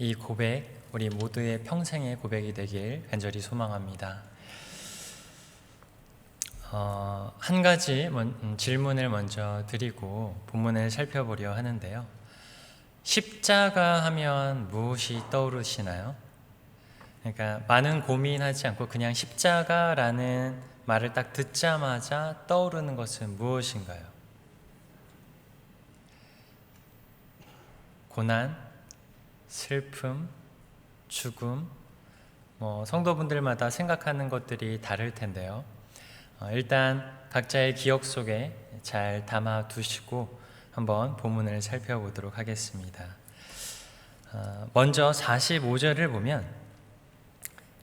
이 고백 우리 모두의 평생의 고백이 되길 간절히 소망합니다. 어, 한 가지 먼- 음, 질문을 먼저 드리고 본문을 살펴보려 하는데요. 십자가 하면 무엇이 떠오르시나요? 그러니까 많은 고민하지 않고 그냥 십자가라는 말을 딱 듣자마자 떠오르는 것은 무엇인가요? 고난, 슬픔, 죽음, 뭐 성도분들마다 생각하는 것들이 다를 텐데요. 어, 일단 각자의 기억 속에 잘 담아 두시고 한번 본문을 살펴보도록 하겠습니다. 어, 먼저 45절을 보면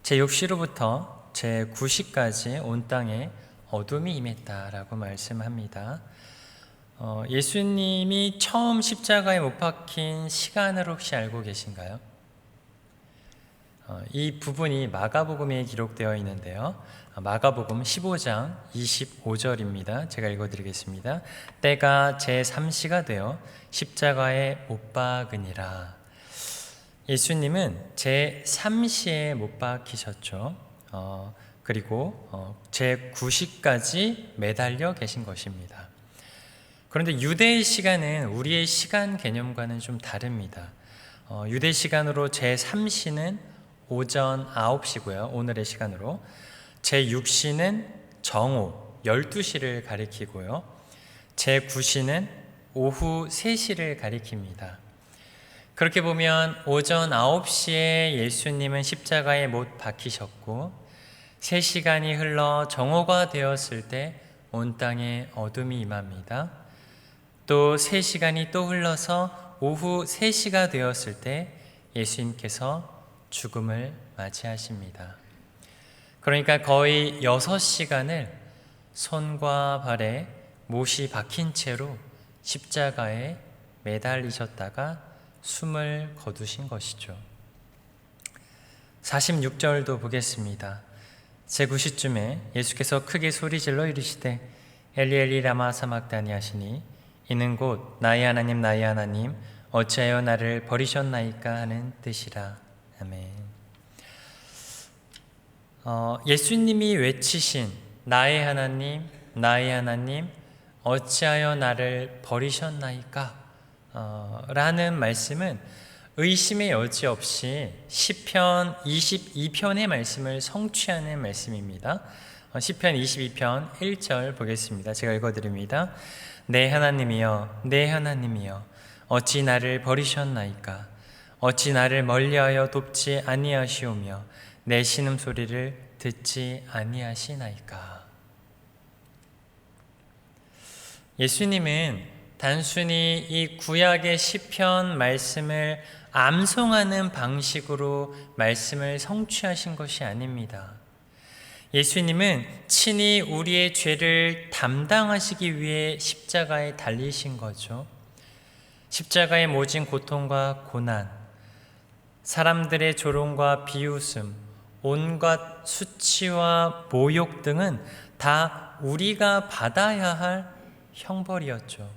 제 6시로부터 제 9시까지 온 땅에 어둠이 임했다라고 말씀합니다. 어, 예수님이 처음 십자가에 못 박힌 시간을 혹시 알고 계신가요? 어, 이 부분이 마가복음에 기록되어 있는데요. 아, 마가복음 15장 25절입니다. 제가 읽어드리겠습니다. 때가 제 3시가 되어 십자가에 못 박으니라. 예수님은 제 3시에 못 박히셨죠. 어, 그리고 어, 제 9시까지 매달려 계신 것입니다. 그런데 유대의 시간은 우리의 시간 개념과는 좀 다릅니다. 어, 유대 시간으로 제 3시는 오전 9시고요. 오늘의 시간으로. 제 6시는 정오 12시를 가리키고요. 제 9시는 오후 3시를 가리킵니다. 그렇게 보면 오전 9시에 예수님은 십자가에 못 박히셨고 3시간이 흘러 정오가 되었을 때 온 땅에 어둠이 임합니다. 또 3시간이 또 흘러서 오후 3시가 되었을 때 예수님께서 죽음을 맞이하십니다. 그러니까 거의 6시간을 손과 발에 못이 박힌 채로 십자가에 매달리셨다가 숨을 거두신 것이죠. 46절도 보겠습니다. 제9시쯤에 예수께서 크게 소리질러 이르시되 엘리 엘리 라마 사막다니 하시니 이는 곧 나의 하나님 나의 하나님 어찌하여 나를 버리셨나이까 하는 뜻이라 아멘. 어, 예수님이 외치신 나의 하나님 나의 하나님 어찌하여 나를 버리셨나이까 어, 라는 말씀은 의심의 여지 없이 시편 22편의 말씀을 성취하는 말씀입니다. 어, 시편 22편 1절 보겠습니다. 제가 읽어드립니다. 내 하나님이여, 내 하나님이여, 어찌 나를 버리셨나이까? 어찌 나를 멀리하여 돕지 아니하시오며 내 신음 소리를 듣지 아니하시나이까? 예수님은 단순히 이 구약의 시편 말씀을 암송하는 방식으로 말씀을 성취하신 것이 아닙니다. 예수님은 친히 우리의 죄를 담당하시기 위해 십자가에 달리신 거죠. 십자가의 모진 고통과 고난, 사람들의 조롱과 비웃음, 온갖 수치와 모욕 등은 다 우리가 받아야 할 형벌이었죠.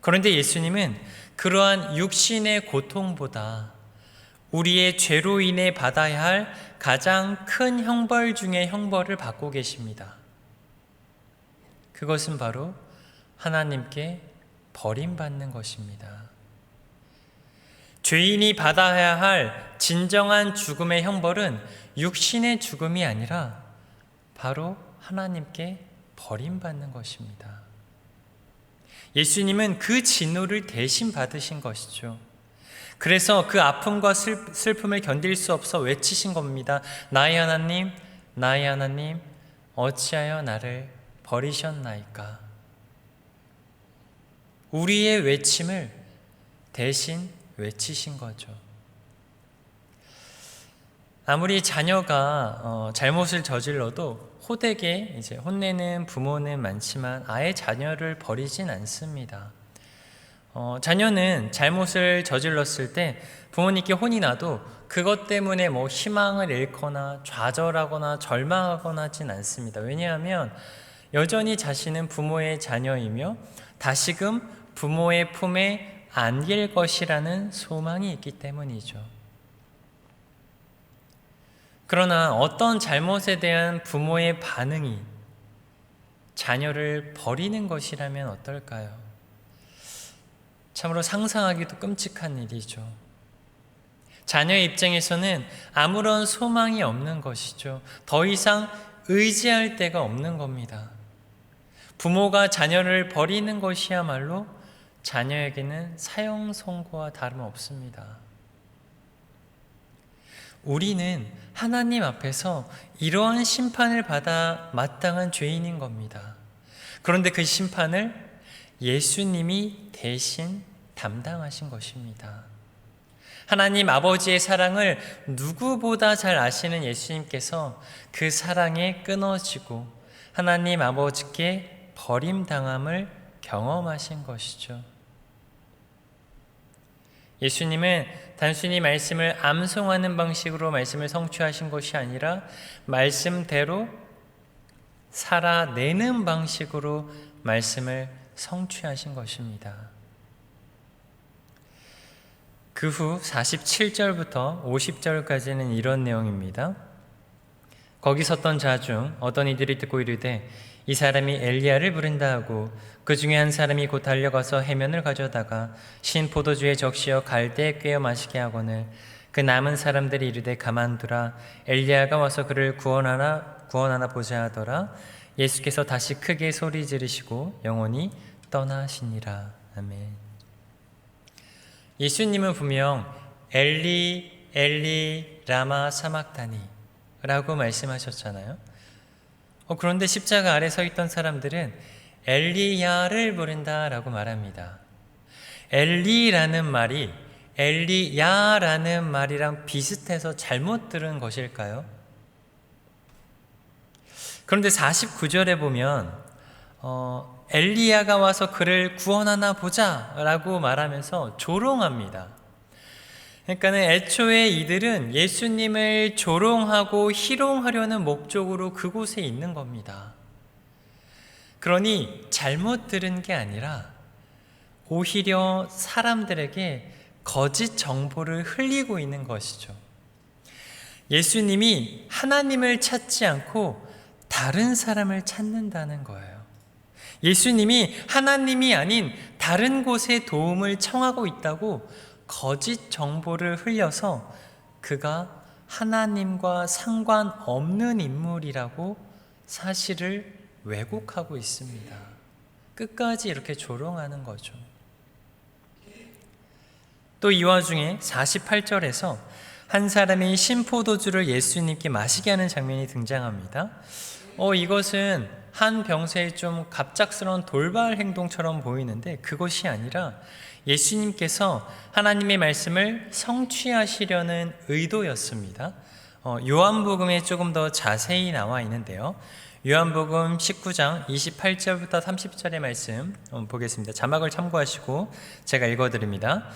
그런데 예수님은 그러한 육신의 고통보다 우리의 죄로 인해 받아야 할 가장 큰 형벌 중의 형벌을 받고 계십니다. 그것은 바로 하나님께 버림받는 것입니다. 죄인이 받아야 할 진정한 죽음의 형벌은 육신의 죽음이 아니라 바로 하나님께 버림받는 것입니다. 예수님은 그 진노를 대신 받으신 것이죠. 그래서 그 아픔과 슬픔을 견딜 수 없어 외치신 겁니다. 나의 하나님, 나의 하나님, 어찌하여 나를 버리셨나이까? 우리의 외침을 대신 외치신 거죠. 아무리 자녀가 어, 잘못을 저질러도 호되게 이제 혼내는 부모는 많지만 아예 자녀를 버리진 않습니다. 어, 자녀는 잘못을 저질렀을 때 부모님께 혼이 나도 그것 때문에 뭐 희망을 잃거나 좌절하거나 절망하거나 하진 않습니다. 왜냐하면 여전히 자신은 부모의 자녀이며 다시금 부모의 품에 안길 것이라는 소망이 있기 때문이죠. 그러나 어떤 잘못에 대한 부모의 반응이 자녀를 버리는 것이라면 어떨까요? 참으로 상상하기도 끔찍한 일이죠. 자녀의 입장에서는 아무런 소망이 없는 것이죠. 더 이상 의지할 데가 없는 겁니다. 부모가 자녀를 버리는 것이야말로 자녀에게는 사형 선고와 다름없습니다. 우리는 하나님 앞에서 이러한 심판을 받아 마땅한 죄인인 겁니다. 그런데 그 심판을 예수님이 대신 담당하신 것입니다. 하나님 아버지의 사랑을 누구보다 잘 아시는 예수님께서 그 사랑에 끊어지고 하나님 아버지께 버림당함을 경험하신 것이죠. 예수님은 단순히 말씀을 암송하는 방식으로 말씀을 성취하신 것이 아니라 말씀대로 살아내는 방식으로 말씀을 성취하신 것입니다. 그 후 47절부터 50절까지는 이런 내용입니다. 거기 섰던 자 중 어떤 이들이 듣고 이르되 이 사람이 엘리야를 부른다 하고 그 중에 한 사람이 곧 달려가서 해면을 가져다가 신 포도주에 적시어 갈대에 꿰어 마시게 하거늘 그 남은 사람들이 이르되 가만두라 엘리야가 와서 그를 구원하나 구원하나 보자 하더라 예수께서 다시 크게 소리 지르시고 영원히 떠나시니라 아멘. 예수님은 분명 엘리 엘리 라마 사막다니라고 말씀하셨잖아요. 어, 그런데 십자가 아래 서 있던 사람들은 엘리야를 부른다라고 말합니다. 엘리라는 말이 엘리야라는 말이랑 비슷해서 잘못 들은 것일까요? 그런데 49절에 보면 어, 엘리야가 와서 그를 구원하나 보자라고 말하면서 조롱합니다. 그러니까는 애초에 이들은 예수님을 조롱하고 희롱하려는 목적으로 그곳에 있는 겁니다. 그러니 잘못 들은 게 아니라 오히려 사람들에게 거짓 정보를 흘리고 있는 것이죠. 예수님이 하나님을 찾지 않고 다른 사람을 찾는다는 거예요. 예수님이 하나님이 아닌 다른 곳에 도움을 청하고 있다고 거짓 정보를 흘려서 그가 하나님과 상관없는 인물이라고 사실을 왜곡하고 있습니다. 끝까지 이렇게 조롱하는 거죠. 또 이 와중에 48절에서 한 사람이 신포도주를 예수님께 마시게 하는 장면이 등장합니다. 어, 이것은 한 병세의 좀 갑작스러운 돌발 행동처럼 보이는데 그것이 아니라 예수님께서 하나님의 말씀을 성취하시려는 의도였습니다. 어, 요한복음에 조금 더 자세히 나와 있는데요. 요한복음 19장 28절부터 30절의 말씀 보겠습니다. 자막을 참고하시고 제가 읽어드립니다.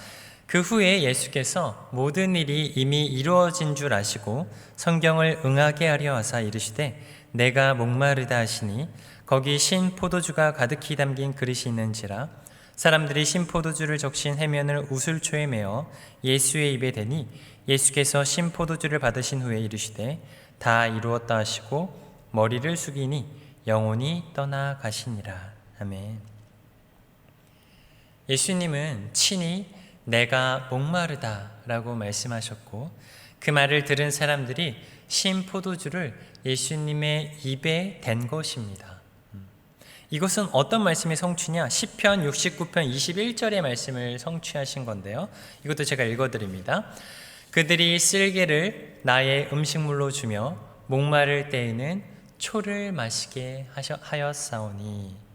그 후에 예수께서 모든 일이 이미 이루어진 줄 아시고 성경을 응하게 하려 하사 이르시되 내가 목마르다 하시니 거기 신 포도주가 가득히 담긴 그릇이 있는지라 사람들이 신 포도주를 적신 해면을 우슬초에 메어 예수의 입에 대니 예수께서 신 포도주를 받으신 후에 이르시되 다 이루었다 하시고 머리를 숙이니 영혼이 떠나가시니라 아멘. 예수님은 친히 내가 목마르다 라고 말씀하셨고 그 말을 들은 사람들이 신 포도주를 예수님의 입에 댄 것입니다. 음. 이것은 어떤 말씀의 성취냐? 시편 69편 21절의 말씀을 성취하신 건데요. 이것도 제가 읽어 드립니다. 그들이 쓸개를 나의 음식물로 주며 목마를 때에는 초를 마시게 하였사오니.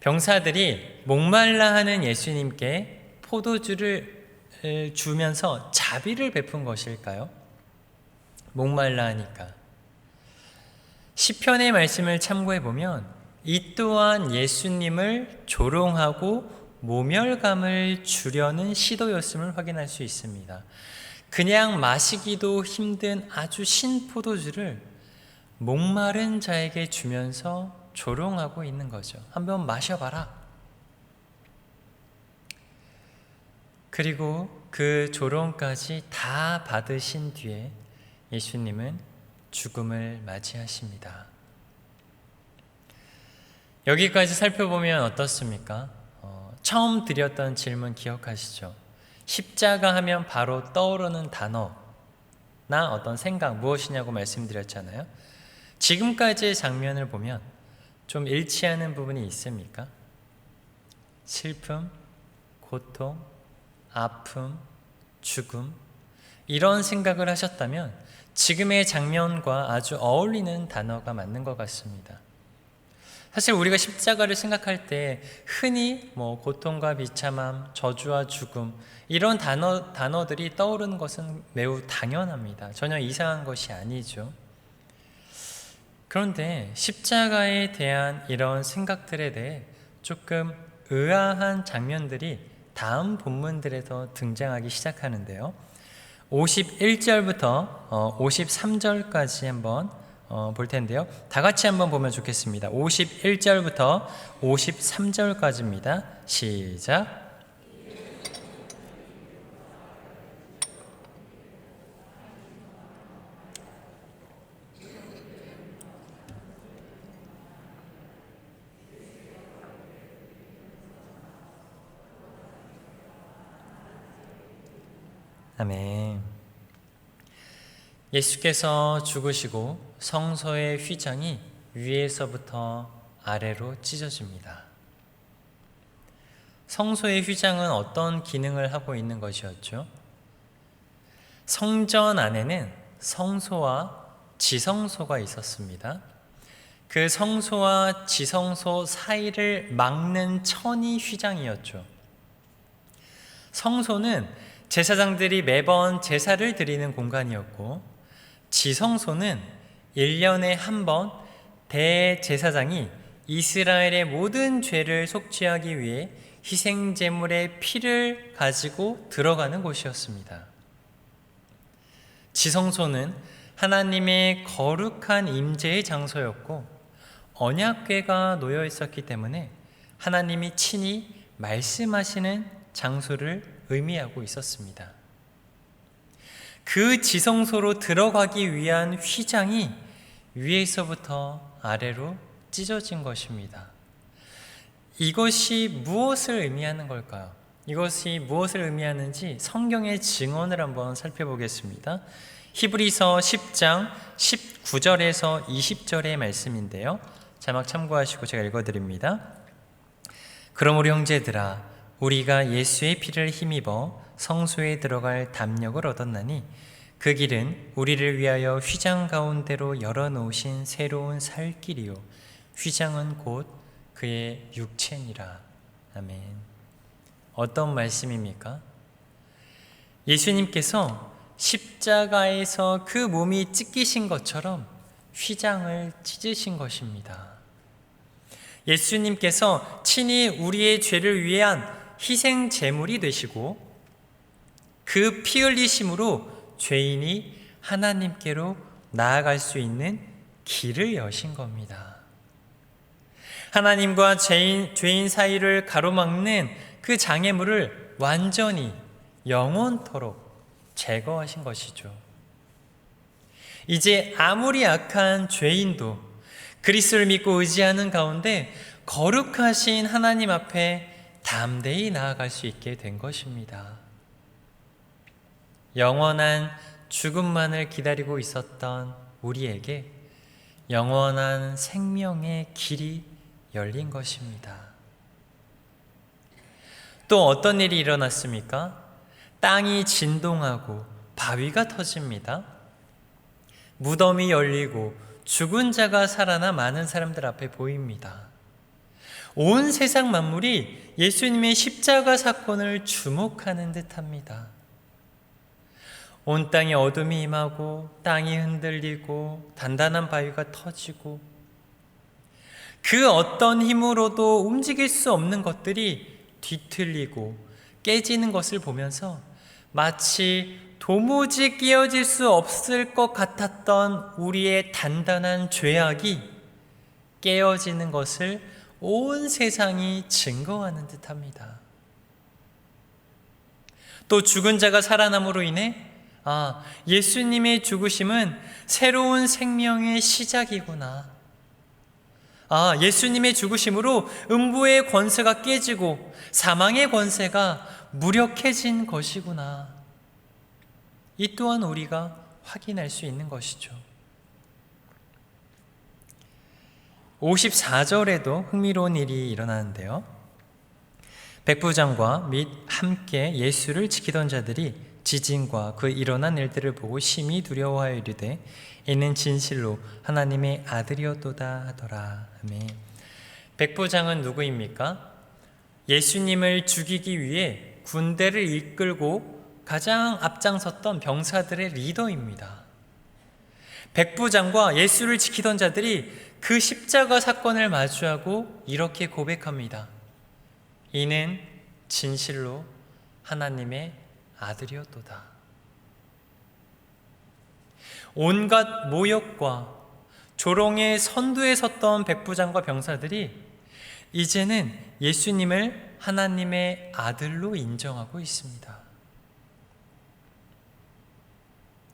병사들이 목말라 하는 예수님께 포도주를 주면서 자비를 베푼 것일까요? 목말라 하니까. 시편의 말씀을 참고해 보면 이 또한 예수님을 조롱하고 모멸감을 주려는 시도였음을 확인할 수 있습니다. 그냥 마시기도 힘든 아주 신 포도주를 목마른 자에게 주면서 조롱하고 있는 거죠. 한번 마셔봐라. 그리고 그 조롱까지 다 받으신 뒤에 예수님은 죽음을 맞이하십니다. 여기까지 살펴보면 어떻습니까? 어, 처음 드렸던 질문 기억하시죠? 십자가 하면 바로 떠오르는 단어나 어떤 생각 무엇이냐고 말씀드렸잖아요. 지금까지의 장면을 보면 좀 일치하는 부분이 있습니까? 슬픔, 고통, 아픔, 죽음 이런 생각을 하셨다면 지금의 장면과 아주 어울리는 단어가 맞는 것 같습니다. 사실 우리가 십자가를 생각할 때 흔히 뭐 고통과 비참함, 저주와 죽음 이런 단어 단어들이 떠오르는 것은 매우 당연합니다. 전혀 이상한 것이 아니죠. 그런데 십자가에 대한 이런 생각들에 대해 조금 의아한 장면들이 다음 본문들에서 등장하기 시작하는데요. 51절부터 53절까지 한번 어, 볼 텐데요. 다 같이 한번 보면 좋겠습니다. 51절부터 53절까지입니다. 시작. 아멘. 예수께서 죽으시고 성소의 휘장이 위에서부터 아래로 찢어집니다. 성소의 휘장은 어떤 기능을 하고 있는 것이었죠? 성전 안에는 성소와 지성소가 있었습니다. 그 성소와 지성소 사이를 막는 천이 휘장이었죠. 성소는 제사장들이 매번 제사를 드리는 공간이었고 지성소는 1년에 한 번 대제사장이 이스라엘의 모든 죄를 속죄하기 위해 희생 제물의 피를 가지고 들어가는 곳이었습니다. 지성소는 하나님의 거룩한 임재의 장소였고 언약궤가 놓여 있었기 때문에 하나님이 친히 말씀하시는 장소를 의미하고 있었습니다. 그 지성소로 들어가기 위한 휘장이 위에서부터 아래로 찢어진 것입니다. 이것이 무엇을 의미하는 걸까요? 이것이 무엇을 의미하는지 성경의 증언을 한번 살펴보겠습니다. 히브리서 10장 19절에서 20절의 말씀인데요. 자막 참고하시고 제가 읽어드립니다. 우리 형제들아 우리가 예수의 피를 힘입어 성소에 들어갈 담력을 얻었나니 그 길은 우리를 위하여 휘장 가운데로 열어놓으신 새로운 살 길이요 휘장은 곧 그의 육체니라 아멘 어떤 말씀입니까? 예수님께서 십자가에서 그 몸이 찢기신 것처럼 휘장을 찢으신 것입니다. 예수님께서 친히 우리의 죄를 위한 희생 제물이 되시고 그 피 흘리심으로 죄인이 하나님께로 나아갈 수 있는 길을 여신 겁니다. 하나님과 죄인, 죄인 사이를 가로막는 그 장애물을 완전히 영원토록 제거하신 것이죠. 이제 아무리 악한 죄인도 그리스도를 믿고 의지하는 가운데 거룩하신 하나님 앞에 담대히 나아갈 수 있게 된 것입니다. 영원한 죽음만을 기다리고 있었던 우리에게 영원한 생명의 길이 열린 것입니다. 또 어떤 일이 일어났습니까? 땅이 진동하고 바위가 터집니다. 무덤이 열리고 죽은 자가 살아나 많은 사람들 앞에 보입니다. 온 세상 만물이 예수님의 십자가 사건을 주목하는 듯 합니다. 온 땅에 어둠이 임하고 땅이 흔들리고 단단한 바위가 터지고 그 어떤 힘으로도 움직일 수 없는 것들이 뒤틀리고 깨지는 것을 보면서 마치 도무지 끼어질 수 없을 것 같았던 우리의 단단한 죄악이 깨어지는 것을 온 세상이 증거하는 듯 합니다. 또 죽은 자가 살아남으로 인해 아, 예수님의 죽으심은 새로운 생명의 시작이구나. 아, 예수님의 죽으심으로 음부의 권세가 깨지고 사망의 권세가 무력해진 것이구나. 이 또한 우리가 확인할 수 있는 것이죠. 54절에도 흥미로운 일이 일어나는데요. 백부장과 및 함께 예수를 지키던 자들이 지진과 그 일어난 일들을 보고 심히 두려워하여 이르되 이는 진실로 하나님의 아들이었도다 하더라. 아멘. 백부장은 누구입니까? 예수님을 죽이기 위해 군대를 이끌고 가장 앞장섰던 병사들의 리더입니다. 백부장과 예수를 지키던 자들이 그 십자가 사건을 마주하고 이렇게 고백합니다. 이는 진실로 하나님의 아들이었도다. 온갖 모욕과 조롱의 선두에 섰던 백부장과 병사들이 이제는 예수님을 하나님의 아들로 인정하고 있습니다.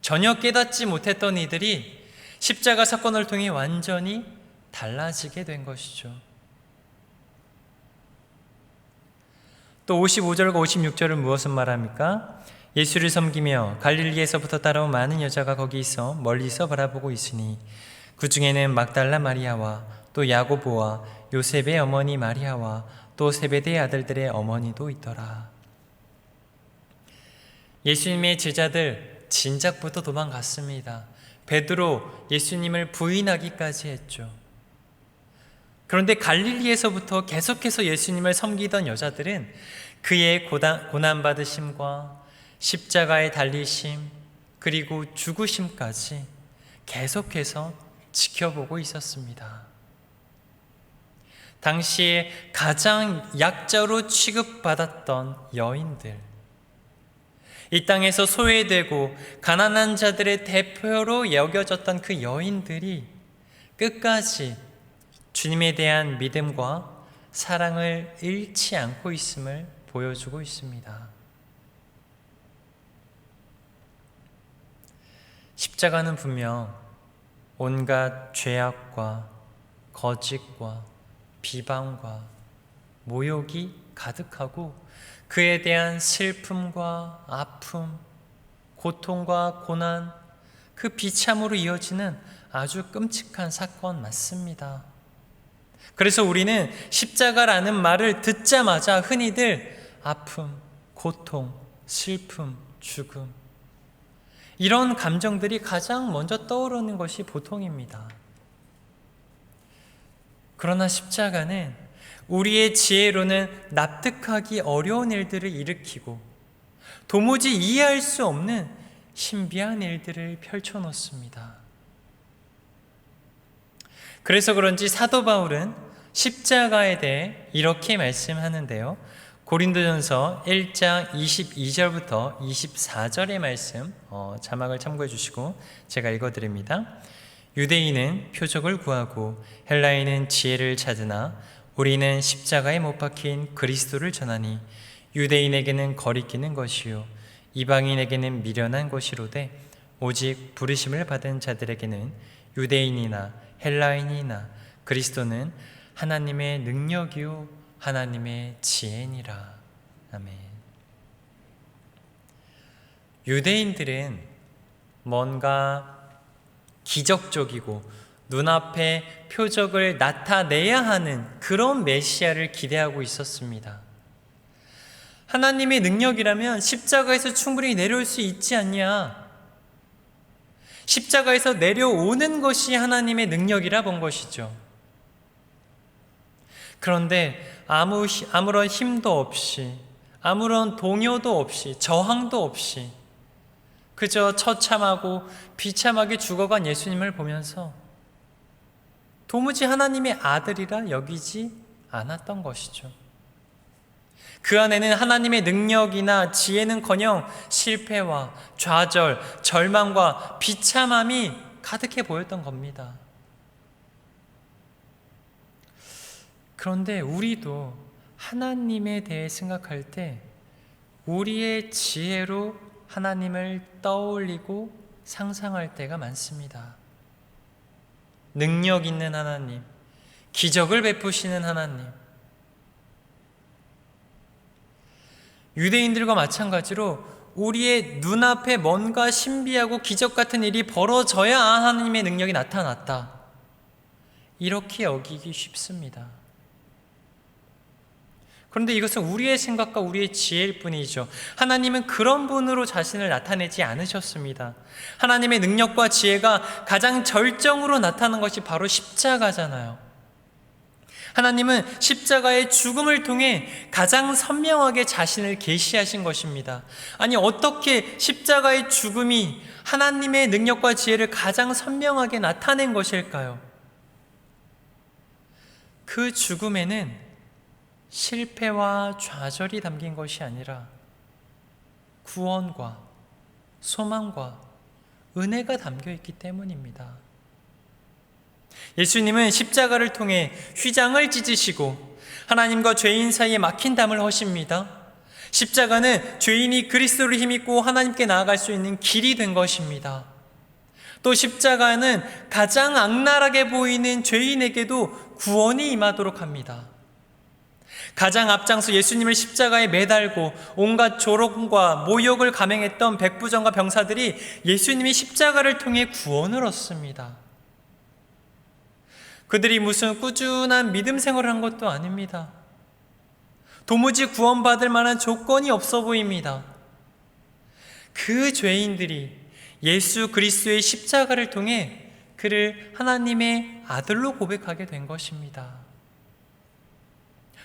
전혀 깨닫지 못했던 이들이 십자가 사건을 통해 완전히 달라지게 된 것이죠. 또 55절과 56절은 무엇을 말합니까? 예수를 섬기며 갈릴리에서부터 따라온 많은 여자가 거기 있어 멀리서 바라보고 있으니 그 중에는 막달라 마리아와 또 야고보와 요셉의 어머니 마리아와 또 세베대의 아들들의 어머니도 있더라. 예수님의 제자들 진작부터 도망갔습니다. 베드로 예수님을 부인하기까지 했죠. 그런데 갈릴리에서부터 계속해서 예수님을 섬기던 여자들은 그의 고난 받으심과 십자가의 달리심 그리고 죽으심까지 계속해서 지켜보고 있었습니다. 당시에 가장 약자로 취급받았던 여인들, 이 땅에서 소외되고 가난한 자들의 대표로 여겨졌던 그 여인들이 끝까지 주님에 대한 믿음과 사랑을 잃지 않고 있음을 보여주고 있습니다. 십자가는 분명 온갖 죄악과 거짓과 비방과 모욕이 가득하고 그에 대한 슬픔과 아픔, 고통과 고난, 그 비참으로 이어지는 아주 끔찍한 사건 맞습니다. 그래서 우리는 십자가라는 말을 듣자마자 흔히들 아픔, 고통, 슬픔, 죽음, 이런 감정들이 가장 먼저 떠오르는 것이 보통입니다. 그러나 십자가는 우리의 지혜로는 납득하기 어려운 일들을 일으키고 도무지 이해할 수 없는 신비한 일들을 펼쳐놓습니다. 그래서 그런지 사도 바울은 십자가에 대해 이렇게 말씀하는데요. 고린도전서 1장 22절부터 24절의 말씀 어, 자막을 참고해 주시고 제가 읽어드립니다. 유대인은 표적을 구하고 헬라인은 지혜를 찾으나 우리는 십자가에 못 박힌 그리스도를 전하니 유대인에게는 거리끼는 것이요 이방인에게는 미련한 것이로되 오직 부르심을 받은 자들에게는 유대인이나 헬라인이나 그리스도는 하나님의 능력이요 하나님의 지혜니라. 아멘. 유대인들은 뭔가 기적적이고 눈앞에 표적을 나타내야 하는 그런 메시아를 기대하고 있었습니다. 하나님의 능력이라면 십자가에서 충분히 내려올 수 있지 않냐? 십자가에서 내려오는 것이 하나님의 능력이라 본 것이죠. 그런데 아무, 아무런 힘도 없이, 아무런 동요도 없이, 저항도 없이, 그저 처참하고 비참하게 죽어간 예수님을 보면서 도무지 하나님의 아들이라 여기지 않았던 것이죠. 그 안에는 하나님의 능력이나 지혜는커녕 실패와 좌절, 절망과 비참함이 가득해 보였던 겁니다. 그런데 우리도 하나님에 대해 생각할 때 우리의 지혜로 하나님을 떠올리고 상상할 때가 많습니다. 능력 있는 하나님, 기적을 베푸시는 하나님. 유대인들과 마찬가지로 우리의 눈앞에 뭔가 신비하고 기적 같은 일이 벌어져야 하나님의 능력이 나타났다. 이렇게 여기기 쉽습니다. 그런데 이것은 우리의 생각과 우리의 지혜일 뿐이죠. 하나님은 그런 분으로 자신을 나타내지 않으셨습니다. 하나님의 능력과 지혜가 가장 절정으로 나타난 것이 바로 십자가잖아요. 하나님은 십자가의 죽음을 통해 가장 선명하게 자신을 계시하신 것입니다. 아니 어떻게 십자가의 죽음이 하나님의 능력과 지혜를 가장 선명하게 나타낸 것일까요? 그 죽음에는 실패와 좌절이 담긴 것이 아니라 구원과 소망과 은혜가 담겨 있기 때문입니다. 예수님은 십자가를 통해 휘장을 찢으시고 하나님과 죄인 사이에 막힌 담을 허십니다. 십자가는 죄인이 그리스도를 힘입고 하나님께 나아갈 수 있는 길이 된 것입니다. 또 십자가는 가장 악랄하게 보이는 죄인에게도 구원이 임하도록 합니다. 가장 앞장서 예수님을 십자가에 매달고 온갖 조롱과 모욕을 감행했던 백부정과 병사들이 예수님이 십자가를 통해 구원을 얻습니다. 그들이 무슨 꾸준한 믿음 생활을 한 것도 아닙니다. 도무지 구원받을 만한 조건이 없어 보입니다. 그 죄인들이 예수 그리스도의 십자가를 통해 그를 하나님의 아들로 고백하게 된 것입니다.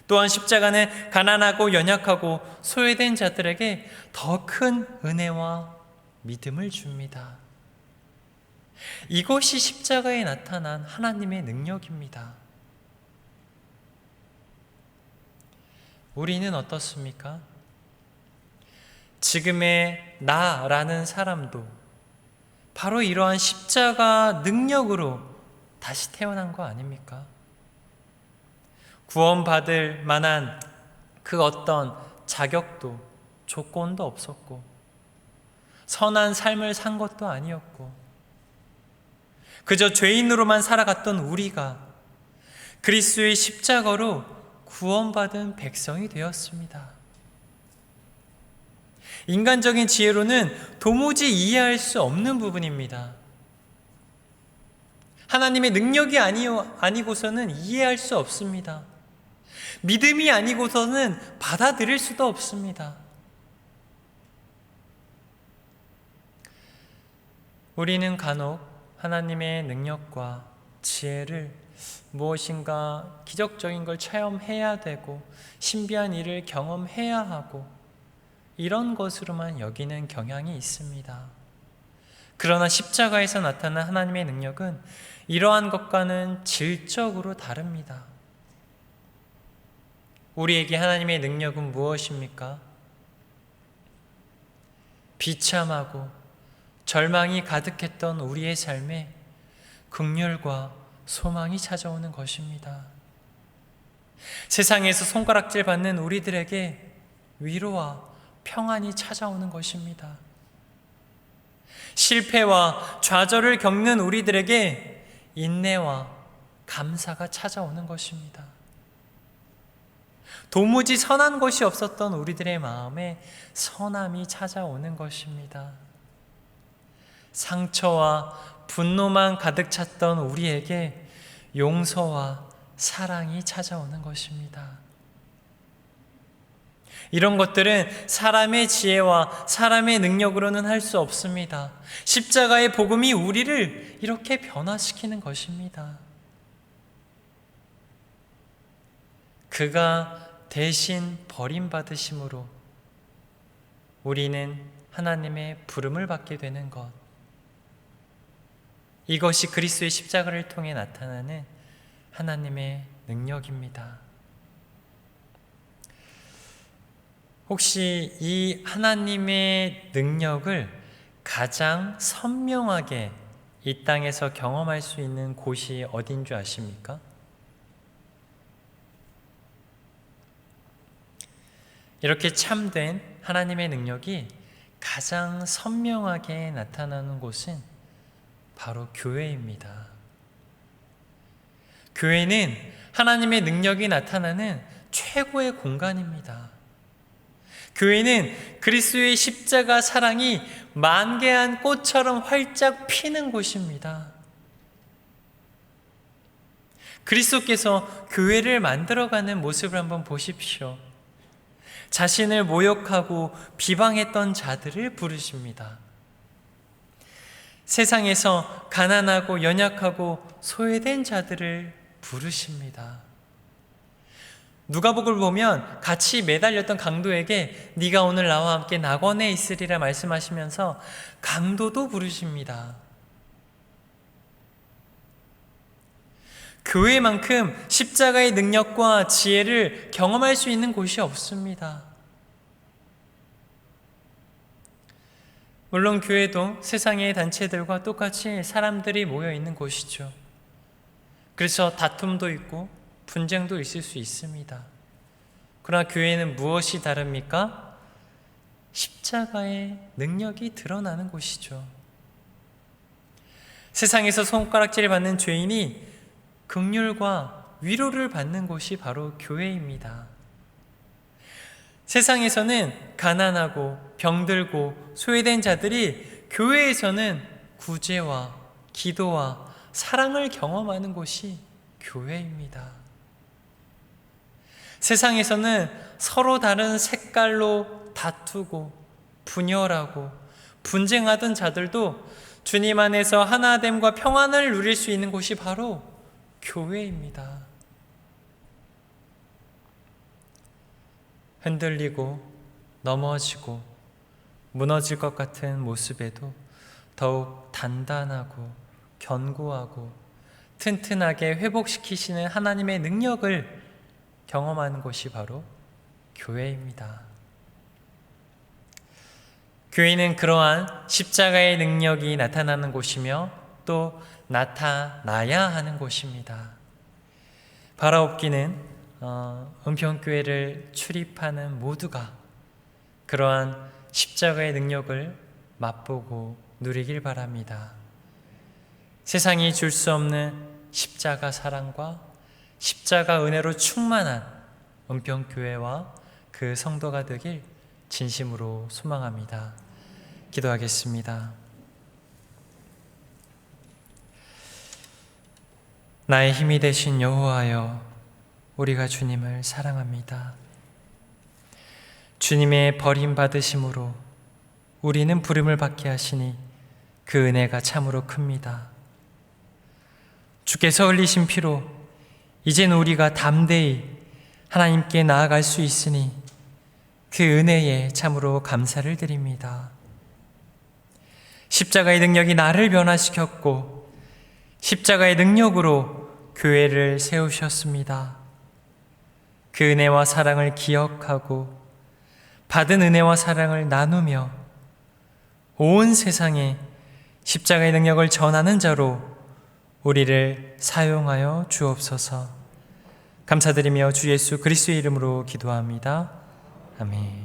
또한 십자가는 가난하고 연약하고 소외된 자들에게 더 큰 은혜와 믿음을 줍니다. 이것이 십자가에 나타난 하나님의 능력입니다. 우리는 어떻습니까? 지금의 나라는 사람도 바로 이러한 십자가 능력으로 다시 태어난 거 아닙니까? 구원받을 만한 그 어떤 자격도 조건도 없었고 선한 삶을 산 것도 아니었고 그저 죄인으로만 살아갔던 우리가 그리스도의 십자가로 구원받은 백성이 되었습니다. 인간적인 지혜로는 도무지 이해할 수 없는 부분입니다. 하나님의 능력이 아니요, 아니고서는 이해할 수 없습니다. 믿음이 아니고서는 받아들일 수도 없습니다. 우리는 간혹 하나님의 능력과 지혜를 무엇인가 기적적인 걸 체험해야 되고 신비한 일을 경험해야 하고 이런 것으로만 여기는 경향이 있습니다. 그러나 십자가에서 나타난 하나님의 능력은 이러한 것과는 질적으로 다릅니다. 우리에게 하나님의 능력은 무엇입니까? 비참하고 절망이 가득했던 우리의 삶에 극렬과 소망이 찾아오는 것입니다. 세상에서 손가락질 받는 우리들에게 위로와 평안이 찾아오는 것입니다. 실패와 좌절을 겪는 우리들에게 인내와 감사가 찾아오는 것입니다. 도무지 선한 것이 없었던 우리들의 마음에 선함이 찾아오는 것입니다. 상처와 분노만 가득 찼던 우리에게 용서와 사랑이 찾아오는 것입니다. 이런 것들은 사람의 지혜와 사람의 능력으로는 할 수 없습니다. 십자가의 복음이 우리를 이렇게 변화시키는 것입니다. 그가 대신 버림받으심으로 우리는 하나님의 부름을 받게 되는 것. 이것이 그리스도의 십자가를 통해 나타나는 하나님의 능력입니다. 혹시 이 하나님의 능력을 가장 선명하게 이 땅에서 경험할 수 있는 곳이 어딘 줄 아십니까? 이렇게 참된 하나님의 능력이 가장 선명하게 나타나는 곳은 바로 교회입니다. 교회는 하나님의 능력이 나타나는 최고의 공간입니다. 교회는 그리스도의 십자가 사랑이 만개한 꽃처럼 활짝 피는 곳입니다. 그리스도께서 교회를 만들어가는 모습을 한번 보십시오. 자신을 모욕하고 비방했던 자들을 부르십니다. 세상에서 가난하고 연약하고 소외된 자들을 부르십니다. 누가복을 보면 같이 매달렸던 강도에게 네가 오늘 나와 함께 낙원에 있으리라 말씀하시면서 강도도 부르십니다. 교회만큼 십자가의 능력과 지혜를 경험할 수 있는 곳이 없습니다. 물론 교회도 세상의 단체들과 똑같이 사람들이 모여 있는 곳이죠. 그래서 다툼도 있고 분쟁도 있을 수 있습니다. 그러나 교회는 무엇이 다릅니까? 십자가의 능력이 드러나는 곳이죠. 세상에서 손가락질을 받는 죄인이 극률과 위로를 받는 곳이 바로 교회입니다. 세상에서는 가난하고 병들고 소외된 자들이 교회에서는 구제와 기도와 사랑을 경험하는 곳이 교회입니다. 세상에서는 서로 다른 색깔로 다투고 분열하고 분쟁하던 자들도 주님 안에서 하나됨과 평안을 누릴 수 있는 곳이 바로 교회입니다. 흔들리고 넘어지고 무너질 것 같은 모습에도 더욱 단단하고 견고하고 튼튼하게 회복시키시는 하나님의 능력을 경험하는 곳이 바로 교회입니다. 교회는 그러한 십자가의 능력이 나타나는 곳이며 또 나타나야 하는 곳입니다. 바라옵기는 어, 은평교회를 출입하는 모두가 그러한 십자가의 능력을 맛보고 누리길 바랍니다. 세상이 줄 수 없는 십자가 사랑과 십자가 은혜로 충만한 은평교회와 그 성도가 되길 진심으로 소망합니다. 기도하겠습니다. 나의 힘이 되신 여호와여 우리가 주님을 사랑합니다. 주님의 버림 받으심으로 우리는 부름을 받게 하시니 그 은혜가 참으로 큽니다. 주께서 흘리신 피로 이젠 우리가 담대히 하나님께 나아갈 수 있으니 그 은혜에 참으로 감사를 드립니다. 십자가의 능력이 나를 변화시켰고 십자가의 능력으로 교회를 세우셨습니다. 그 은혜와 사랑을 기억하고 받은 은혜와 사랑을 나누며 온 세상에 십자가의 능력을 전하는 자로 우리를 사용하여 주옵소서. 감사드리며 주 예수 그리스도의 이름으로 기도합니다. 아멘.